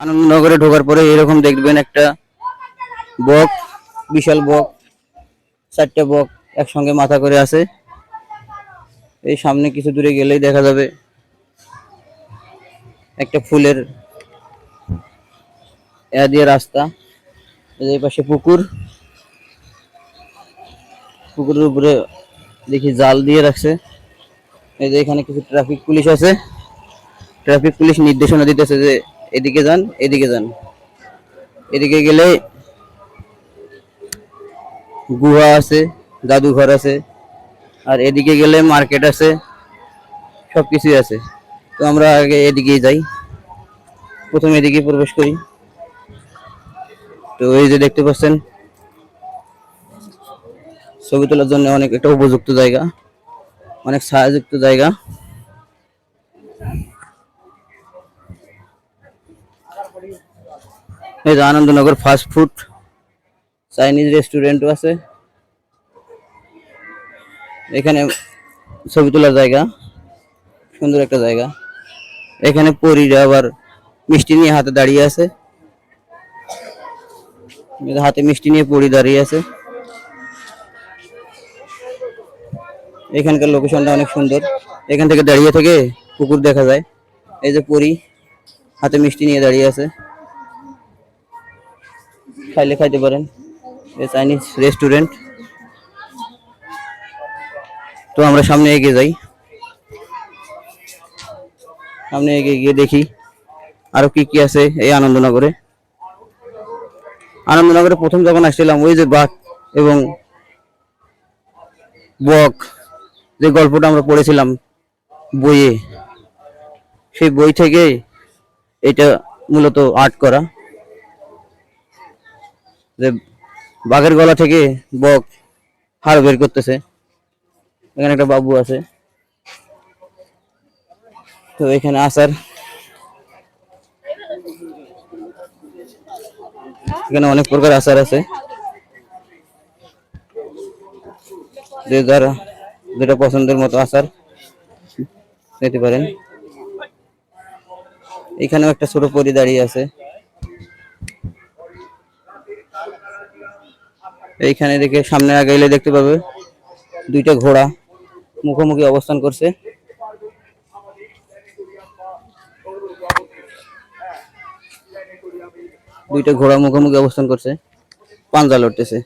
আনন্দনগরে ঢোকার পরে এরকম দেখবেন একটা বক, বিশাল বক, চারটে বক একসঙ্গে মাথা করে আছে। এই সামনে কিছু দূরে গেলেই দেখা যাবে একটা ফুলের এ দিয়ে রাস্তা। এই পাশে পুকুর। পুকুরের উপরে দেখি জাল দিয়ে রাখছে। এই যে এখানে কিছু ট্রাফিক পুলিশ আছে। ট্রাফিক পুলিশ নির্দেশনা দিতেছে যে এদিকে যান এদিকে যান। এদিকে গেলে গুহা আছে, জাদুঘর আছে, আর এদিকে গেলে মার্কেট আছে সব কিছুই আছে। তো আমরা আগে এদিকেই যাই। প্রথমে এদিকে প্রবেশ করি। তো এই যে দেখতে পাচ্ছেন, ছবি তোলার জন্য অনেক একটা উপযুক্ত জায়গা, অনেক ছায়াযুক্ত জায়গা। এই যে আনন্দনগর ফাস্ট ফুড চাইনিজ রেস্টুরেন্টও আছে। এখানে ছবি তোলার জায়গা, সুন্দর একটা জায়গা। এখানে পরীরা আবার মিষ্টি নিয়ে হাতে দাঁড়িয়ে আছে। হাতে মিষ্টি নিয়ে পরি দাঁড়িয়ে আছে। এখানকার লোকেশনটা অনেক সুন্দর। এখান থেকে দাঁড়িয়ে থেকে পুকুর দেখা যায়। এই যে পরি। হাতে মিষ্টি নিয়ে দাঁড়িয়ে আছে। খাইলে খাইতে পারেন। Chinese restaurant. তো আমরা সামনে এগিয়ে যাই। সামনে এগিয়ে গিয়ে দেখি আরও কি কি আছে এই আনন্দনগরে। আনন্দনগরে প্রথম যখন আসছিলাম, ওই যে বাঘ এবং বক, যে গল্পটা আমরা পড়েছিলাম বইয়ে, সেই বই থেকে এটা মূলত আর্ট করা। যে বাঘের গলা থেকে বক হাড় বের করতেছে। এখানে একটা বাবু আছে। তো এখানে আসার। এখানে অনেক প্রকার আচার আছে। যে যারা যেটা পছন্দের মতো আচার নিতে পারেন। এখানেও একটা ছোট পরি দাঁড়িয়ে আছে। এইখানে দেখে সামনে আগাইলে দেখতে পাবে, দুইটা ঘোড়া মুখোমুখি অবস্থান করছে। দুইটা ঘোড়া মুখোমুখি অবস্থান করছে, পাঞ্জা লড়তেছে।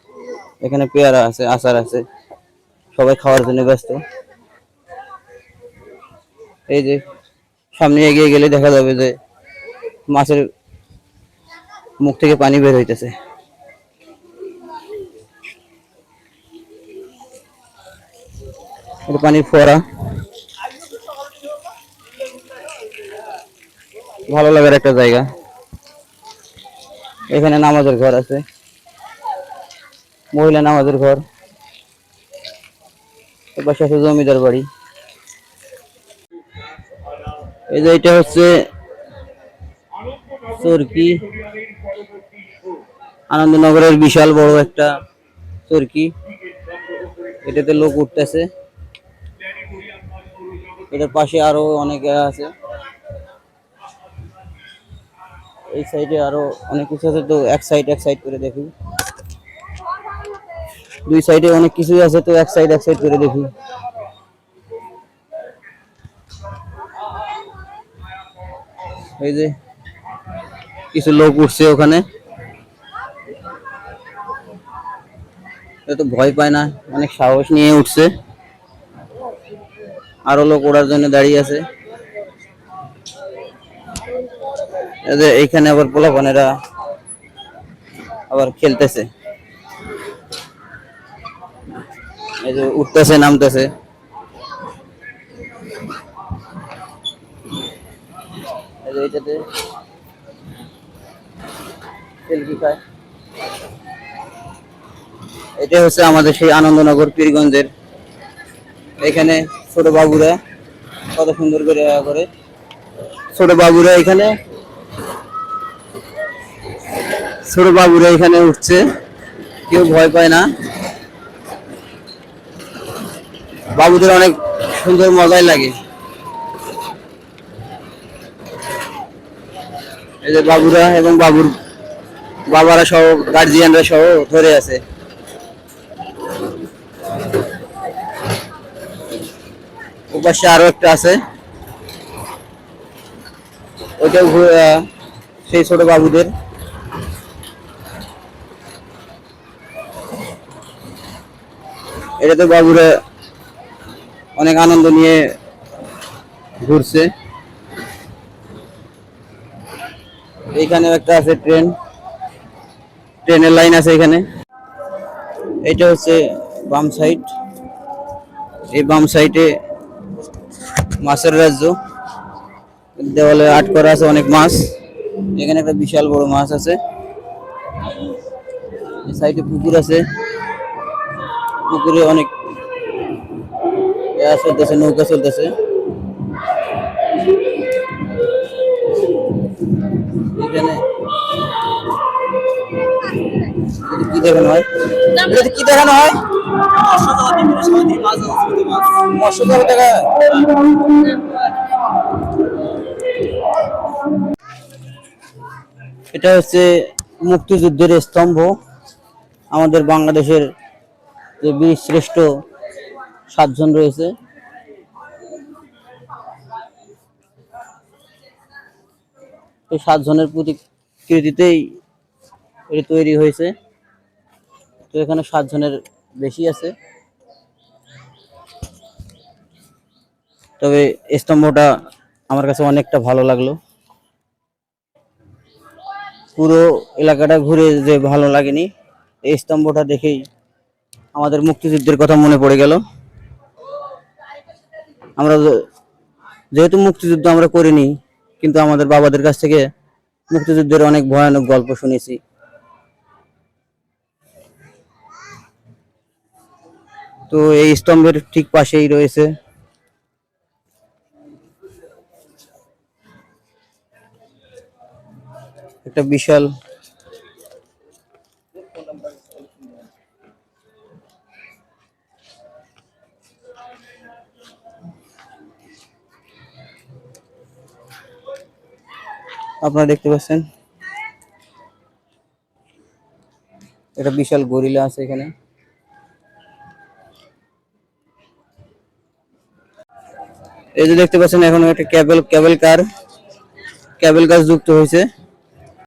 এখানে পেয়ারা আছে, আচার আছে, সবাই খাওয়ার জন্য ব্যস্ত। এই যে সামনে এগিয়ে গেলে দেখা যাবে যে মাছের মুখ থেকে পানি বের হইতেছে। পানির ফোয়ারা। ভালো লাগার একটা জায়গা। এখানে নামাজের ঘর আছে। মহিলা নামাজের ঘর। পাশে আছে জমিদার বাড়ি। এই যে এটা হচ্ছে চরকি। আনন্দনগরের বিশাল বড় একটা চরকি। এটাতে লোক উঠতেছে। এটার পাশে আরও অনেকে আছে। এই সাইডে আরও অনেক কিছু আছে। তো এক সাইড এক সাইড করে দেখি। দুই সাইডে অনেক কিছুই আছে। তো এক সাইড এক সাইড করে দেখি। এই যে কিছু লোক উঠছে ওখানে। তো ভয় পায় না, অনেক সাহস নিয়ে উঠছে। আরও লোক ওড়ার জন্য দাঁড়িয়ে আছে। এইখানে আবার পোলাপানেরা আবার খেলতেছে। এই যে উঠতেছে, নামতেছে এই যে এইটাতে এটা হচ্ছে আমাদের সেই আনন্দনগর পীরগঞ্জের। এখানে ছোট বাবুরা কত সুন্দর করে করে। ছোট বাবুরা এখানে। ছোট বাবুরা এখানে উঠছে। কেউ ভয় পায় না। বাবুদের অনেক সুন্দর মজাই লাগে। এই যে বাবুরা এবং বাবুর বাবারা সহ গার্জিয়ানরা সহ ধরে আছে। ওপাশে আরও একটা আছে। ওইটাও সেই ছোট বাবুদের। এটা তো বাবুরা অনেক আনন্দ নিয়ে ঘুরছে। এইখানেও একটা আছে ট্রেন। ট্রেনের লাইন আছে এখানে। এটা হচ্ছে বাম সাইড। এই বাম সাইডে মাছের রাজ্য। দেওয়ালে আট করা আছে অনেক মাছ। এখানে একটা বিশাল বড় মাছ আছে। সাইডে পুকুর আছে। পুকুরে অনেক চলতেছে নৌকা চলতেছে। দেখানো হয়? কি দেখানো হয়? এটা হচ্ছে মুক্তিযুদ্ধের স্তম্ভ। আমাদের বাংলাদেশের যে বীর শ্রেষ্ঠ সাতজন রয়েছে। সাতজনের প্রতিকৃতিতেই এটি তৈরি হয়েছে। তো এখানে সাতজনের বেশি আছে। তবে স্তম্ভটা আমার কাছে অনেকটা ভালো লাগল। পুরো এলাকাটা ঘুরে যে ভালো লাগেনি, এই স্তম্ভটা দেখেই আমাদের মুক্তিযুদ্ধের কথা মনে পড়ে গেল। আমরা যেহেতু মুক্তিযুদ্ধ আমরা করিনি, কিন্তু আমাদের বাবাদের কাছ থেকে মুক্তিযুদ্ধের অনেক ভয়ানক গল্প শুনেছি। তো এই স্তম্ভের ঠিক পাশেই রয়েছে। একটা বিশাল আপনারা দেখতে পাচ্ছেন? একটা বিশাল গরিলা আছে এখানে। এই যে দেখতে পাচ্ছেন এখন একটা cable cable car cable car যুক্ত হয়েছে।